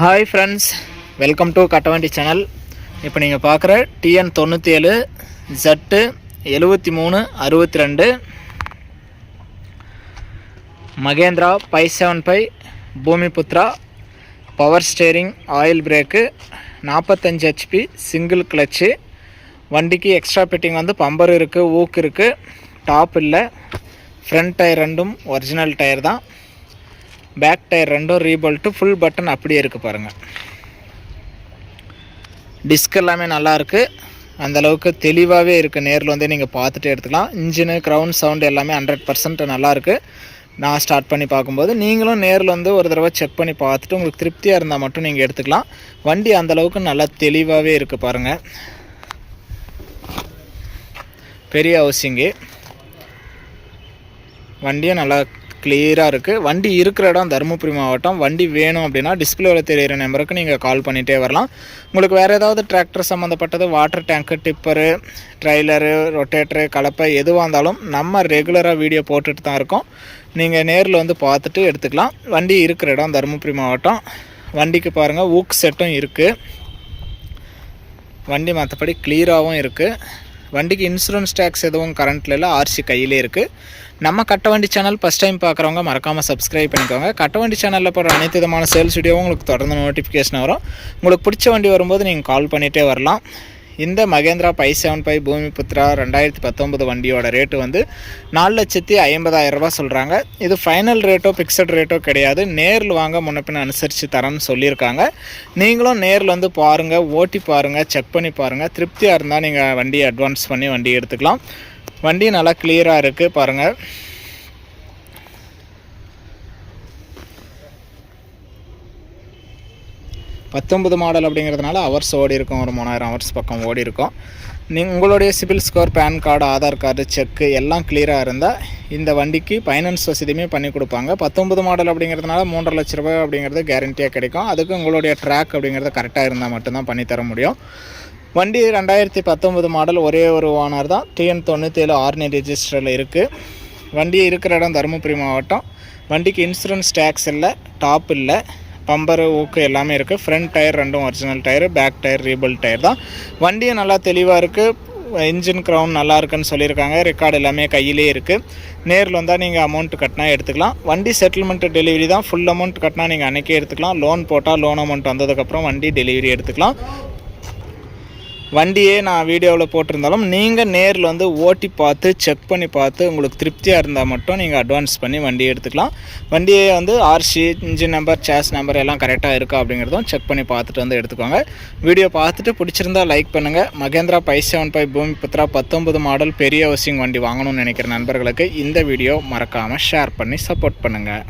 Hi friends welcome to Kattavandi channel இப்போ நீங்கள் பார்க்குற டிஎன் தொண்ணூற்றி ஏழு ஜட்டு எழுபத்தி மூணு அறுபத்தி ரெண்டு Mahindra five seven five Bhoomiputra power steering oil brake நாற்பத்தஞ்சு ஹெச்பி சிங்கிள் கிளச்சு வண்டிக்கு எக்ஸ்ட்ரா பெட்டிங் வந்து பம்பர் இருக்குது ஊக்கு இருக்குது டாப் இல்லை ஃப்ரண்ட் டயர் ரெண்டும் ஒரிஜினல் டயர் தான். பேக் டயர் ரெண்டும் ரீபோல்ட்டு ஃபுல் பட்டன் அப்படியே இருக்குது பாருங்கள் டிஸ்க் எல்லாமே நல்லாயிருக்கு அந்தளவுக்கு தெளிவாகவே இருக்குது நேரில் வந்து நீங்கள் பார்த்துட்டே எடுத்துக்கலாம். இன்ஜினு க்ரௌண்ட் சவுண்டு எல்லாமே ஹண்ட்ரட் பர்சன்ட் நல்லாயிருக்கு நான் ஸ்டார்ட் பண்ணி பார்க்கும்போது நீங்களும் நேரில் வந்து ஒரு தடவை செக் பண்ணி பார்த்துட்டு உங்களுக்கு திருப்தியாக இருந்தால் மட்டும் நீங்கள் எடுத்துக்கலாம். வண்டி அந்தளவுக்கு நல்லா தெளிவாகவே இருக்குது பாருங்கள் பெரிய ஹவுசிங்கு வண்டியும் நல்லா கிளியராக இருக்குது வண்டி இருக்கிற இடம் தருமபுரி மாவட்டம். வண்டி வேணும் அப்படின்னா டிஸ்பிளேவில் தெரியிற நம்பருக்கு நீங்கள் கால் பண்ணிகிட்டே வரலாம். உங்களுக்கு வேறு ஏதாவது டிராக்டர் சம்மந்தப்பட்டது water tank tipper trailer rotator கலப்பை எதுவாக இருந்தாலும் நம்ம ரெகுலராக வீடியோ போட்டுட்டு தான் இருக்கோம். நீங்கள் நேரில் வந்து பார்த்துட்டு எடுத்துக்கலாம். வண்டி இருக்கிற இடம் தருமபுரி மாவட்டம். வண்டிக்கு பாருங்கள் ஊக் செட்டும் இருக்குது வண்டி மற்றபடி கிளியராகவும் இருக்குது வண்டிக்கு இன்சூரன்ஸ் டேக்ஸ் எதுவும் கரண்ட்டில் இல்லை ஆர்சி கையிலே இருக்குது நம்ம கட்ட வண்டி சேனல் ஃபஸ்ட் டைம் பார்க்குறவங்க மறக்காமல் சப்ஸ்கிரைப் பண்ணிக்கோங்க. கட்ட வண்டி சேனலில் போகிற அனைத்து விதமான சேல்ஸ் வீடியோவும் உங்களுக்கு தொடர்ந்து நோட்டிஃபிகேஷன் வரும். உங்களுக்கு பிடிச்ச வண்டி வரும்போது நீங்கள் கால் பண்ணிகிட்டே வரலாம். இந்த Mahindra five seven five Bhoomiputra ரெண்டாயிரத்தி பத்தொம்பது வண்டியோட ரேட்டு வந்து நாலு லட்சத்தி ஐம்பதாயிரம் சொல்கிறாங்க இது ஃபைனல் ரேட்டோ ஃபிக்ஸட் ரேட்டோ கிடையாது. நேரில் வாங்க முன்னப்பின் அனுசரித்து தரேன்னு சொல்லியிருக்காங்க. நீங்களும் நேரில் வந்து பாருங்கள் ஓட்டி பாருங்கள் செக் பண்ணி பாருங்கள் திருப்தியாக இருந்தால் நீங்கள் வண்டியை அட்வான்ஸ் பண்ணி வண்டி எடுத்துக்கலாம். வண்டி நல்லா கிளியராக இருக்குது பாருங்கள் பத்தொன்பது மாடல் அப்படிங்கிறதுனால ஹவர்ஸ் ஓடி இருக்கும் ஒரு மூணாயிரம் ஹவர்ஸ் பக்கம் ஓடி இருக்கும். நீங்கள் உங்களுடைய CIBIL score PAN card Aadhaar card check எல்லாம் கிளியராக இருந்தால் இந்த வண்டிக்கு ஃபைனான்ஸ் வசதியுமே பண்ணி கொடுப்பாங்க. பத்தொன்பது மாடல் அப்படிங்கிறதுனால மூன்றரை லட்ச ரூபாய் அப்படிங்கிறது கேரண்டியாக கிடைக்கும். அதுக்கு உங்களுடைய ட்ராக் அப்படிங்கிறது கரெக்டாக இருந்தால் மட்டும்தான் பண்ணி தர முடியும். வண்டி ரெண்டாயிரத்தி பத்தொம்பது மாடல் ஒரே ஒரு ஓனர் தான். டிஎன் தொண்ணூற்றி ஏழு ஆர்னி ரிஜிஸ்டரில் இருக்குது வண்டி இருக்கிற இடம் தருமபுரி மாவட்டம். வண்டிக்கு இன்சூரன்ஸ் டேக்ஸ் இல்லை டாப் இல்லை. பம்பரு ஊக்கு எல்லாமே இருக்குது ஃப்ரண்ட் டயர் ரெண்டும் ஒரிஜினல் டயரு பேக் டயர் ரீபிள் டயர் தான். வண்டியும் நல்லா தெளிவாக இருக்குது இன்ஜின் க்ரௌன் நல்லா இருக்குன்னு சொல்லியிருக்காங்க. ரெக்கார்டு எல்லாமே கையிலே இருக்குது நேரில் வந்தால் நீங்கள் அமௌண்ட் கட்டினா எடுத்துக்கலாம். வண்டி செட்டில்மெண்ட் டெலிவரி தான். ஃபுல் அமௌண்ட் கட்டினா நீங்கள் அன்றைக்கே எடுத்துக்கலாம். லோன் போட்டால் லோன் அமௌண்ட் வந்ததுக்கப்புறம் வண்டி டெலிவரி எடுத்துக்கலாம். வண்டியே நான் வீடியோவில் போட்டிருந்தாலும் நீங்கள் நேரில் வந்து ஓட்டி பார்த்து செக் பண்ணி பார்த்து உங்களுக்கு திருப்தியாக இருந்தால் மட்டும் நீங்கள் அட்வான்ஸ் பண்ணி வண்டியை எடுத்துக்கலாம். வண்டியே வந்து RC engine number chassis number எல்லாம் கரெக்டாக இருக்கா அப்படிங்கிறதும் செக் பண்ணி பார்த்துட்டு வந்து எடுத்துக்கோங்க. வீடியோ பார்த்துட்டு பிடிச்சிருந்தா லைக் பண்ணுங்கள் Mahindra five seven five Bhoomi Putra பத்தொம்பது மாடல் பெரிய ஹவுசிங் வண்டி வாங்கணும்னு நினைக்கிற நண்பர்களுக்கு இந்த வீடியோ மறக்காமல் ஷேர் பண்ணி சப்போர்ட் பண்ணுங்கள்